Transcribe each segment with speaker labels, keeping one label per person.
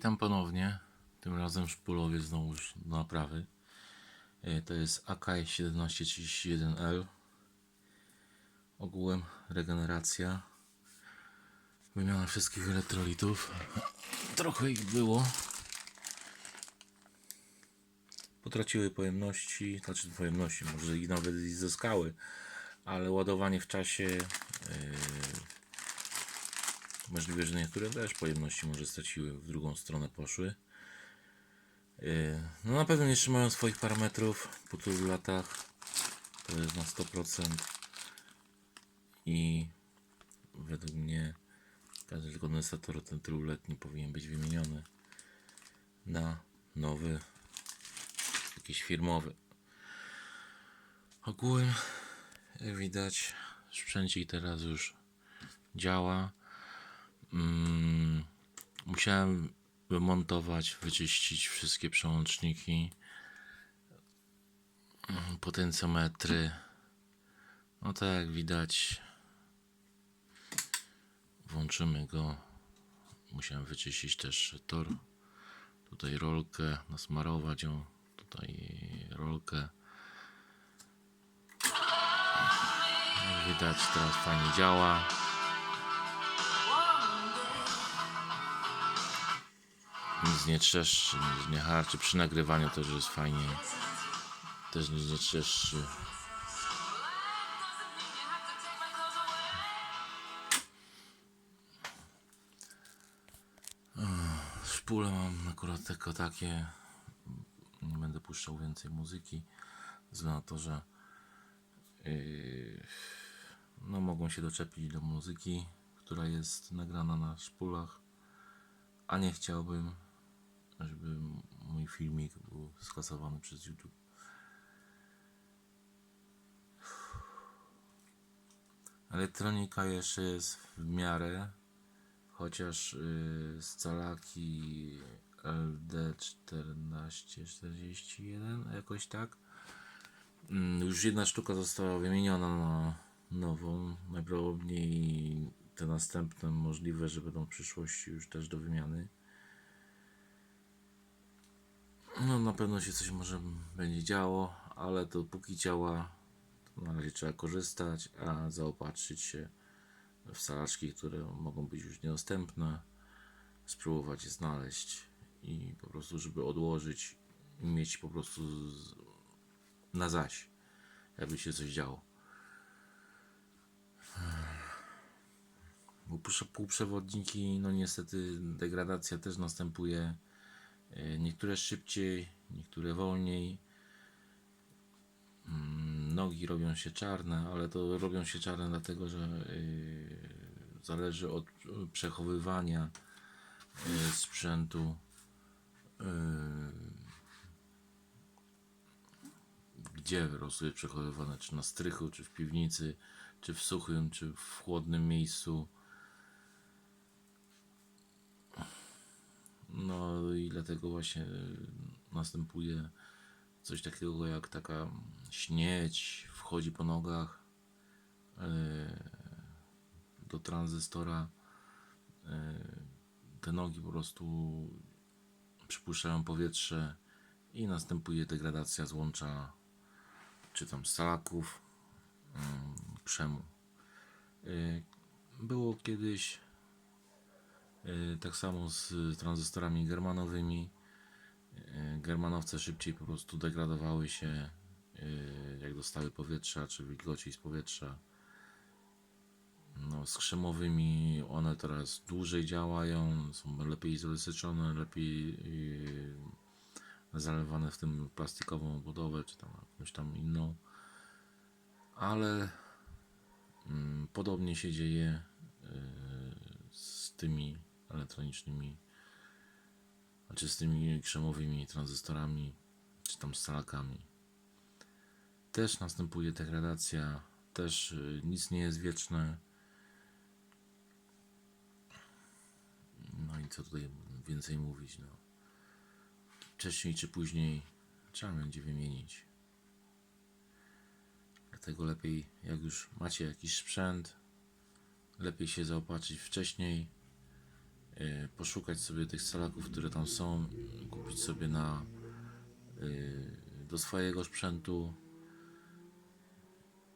Speaker 1: Witam ponownie. Tym razem szpulowie znowu do naprawy. E, To jest Akai 1731L. Ogółem regeneracja. Wymiana wszystkich elektrolitów. Trochę ich było. Potraciły pojemności, znaczy pojemności, może i nawet i zyskały, ale ładowanie w czasie yy, Możliwe, że niektóre też pojemności może straciły, w drugą stronę poszły. Yy, No na pewno nie trzymają swoich parametrów po tylu latach. To jest na 100%. I według mnie każdy kondensator ten tyluletni powinien być wymieniony na nowy, jakiś firmowy. Ogółem, jak widać, sprzęcik teraz już działa. Mm, musiałem wymontować, wyczyścić wszystkie przełączniki, mm, potencjometry. No tak jak widać, włączymy go. Musiałem wyczyścić też tor. Tutaj rolkę, nasmarować ją. Tutaj rolkę. Jak widać, teraz fajnie działa. Nic nie trzeszczy, nic nie harczy. Przy nagrywaniu też jest fajnie. Też nic nie trzeszczy. Szpule mam akurat tylko takie. Nie będę puszczał więcej muzyki. Względu na to, że yy, no, mogą się doczepić do muzyki, która jest nagrana na szpulach a nie chciałbym, żeby mój filmik był skasowany przez YouTube. Elektronika jeszcze jest w miarę, chociaż yy, scalaki LD1441 jakoś tak. Mm, Już jedna sztuka została wymieniona na nową. Najprawdopodobniej te następne możliwe, że będą w przyszłości już też do wymiany. No na pewno się coś może będzie działo, ale to póki działa, to na razie trzeba korzystać, a zaopatrzyć się w salaczki, które mogą być już niedostępne, spróbować je znaleźć i po prostu, żeby odłożyć mieć po prostu z, na zaś, jakby się coś działo. Półprzewodniki, no niestety degradacja też następuje. E, Niektóre szybciej, niektóre wolniej. Mm, Nogi robią się czarne, ale to robią się czarne dlatego, że yy, zależy od przechowywania yy, sprzętu. Gdzie jest przechowywane, czy na strychu, czy w piwnicy, czy w suchym, czy w chłodnym miejscu. No i dlatego właśnie y, następuje coś takiego jak taka śnieć, wchodzi po nogach y, do tranzystora. y, Te nogi po prostu przypuszczają powietrze i następuje degradacja złącza czy tam stalaków, ym, krzemu. Y, Było kiedyś tak samo z tranzystorami germanowymi. Y, Germanowce szybciej po prostu degradowały się, y, jak dostały powietrza, czy wilgoci z powietrza. No, z krzemowymi one teraz dłużej działają, są lepiej zabezpieczone, lepiej zalewane w tym plastikową obudowę, czy tam jakąś tam inną. Ale mm, podobnie się dzieje z tymi elektronicznymi, znaczy z tymi krzemowymi tranzystorami, czy tam stalakami. Też następuje degradacja, też yy, nic nie jest wieczne. No i co tutaj więcej mówić, no. Wcześniej czy później trzeba będzie wymienić. Dlatego lepiej, jak już macie jakiś sprzęt, lepiej się zaopatrzyć wcześniej, y, poszukać sobie tych salaków, które tam są, kupić sobie na y, do swojego sprzętu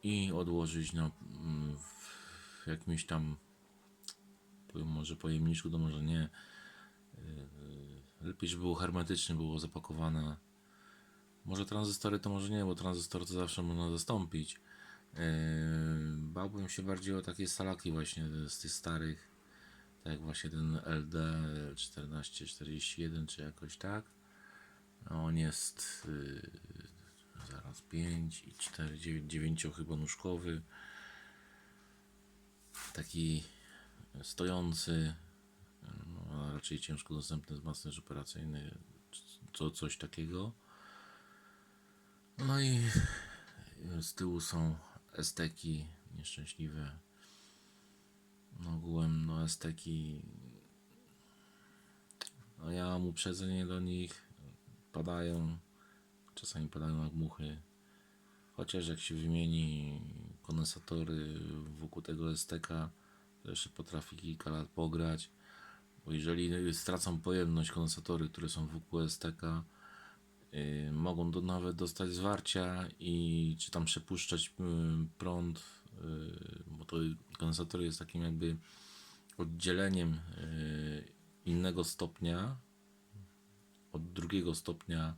Speaker 1: i odłożyć na mm, w jakimś tam może pojemniczku, to może nie. Yy, Lepiej, żeby było hermetycznie, było zapakowane. Może tranzystory to może nie, bo tranzystory to zawsze można zastąpić. Bałbym się bardziej o takie salaki właśnie z tych starych, tak jak właśnie ten LD 1441 czy jakoś tak. On jest yy, zaraz 5 i 4, 9, 9 chyba nóżkowy. Taki stojący, no, raczej ciężko dostępny wzmacniacz operacyjny, co, coś takiego. No i z tyłu są esteki nieszczęśliwe. No ogółem no esteki no ja mam uprzedzenie do nich padają czasami padają jak muchy. Chociaż jak się wymieni kondensatory wokół tego STK to jeszcze potrafi kilka lat pograć. Bo jeżeli stracą pojemność kondensatory, które są wokół STK yy, mogą do, nawet dostać zwarcia i czy tam przepuszczać yy, prąd bo to kondensator jest takim jakby oddzieleniem yy, innego stopnia od drugiego stopnia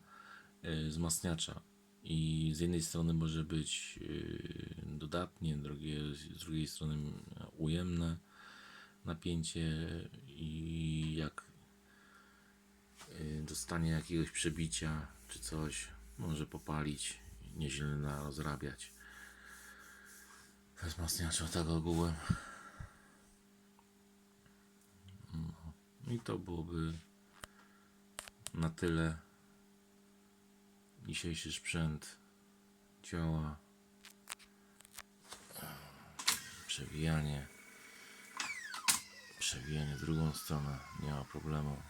Speaker 1: yy, wzmacniacza. I z jednej strony może być dodatnie, drugie, z drugiej strony ujemne napięcie i jak y, dostanie jakiegoś przebicia czy coś, może popalić, nieźle narozrabiać. Wzmacniacza tak ogółem. No i to byłoby na tyle. Dzisiejszy sprzęt działa. Przewijanie przewijanie w drugą stronę, nie ma problemu.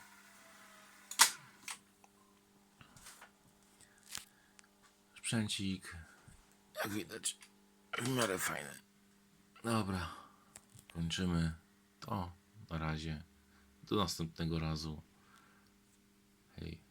Speaker 1: Sprzęcik, jak widać, w miarę fajny. Dobra, kończymy to na razie. Do następnego razu. Hej.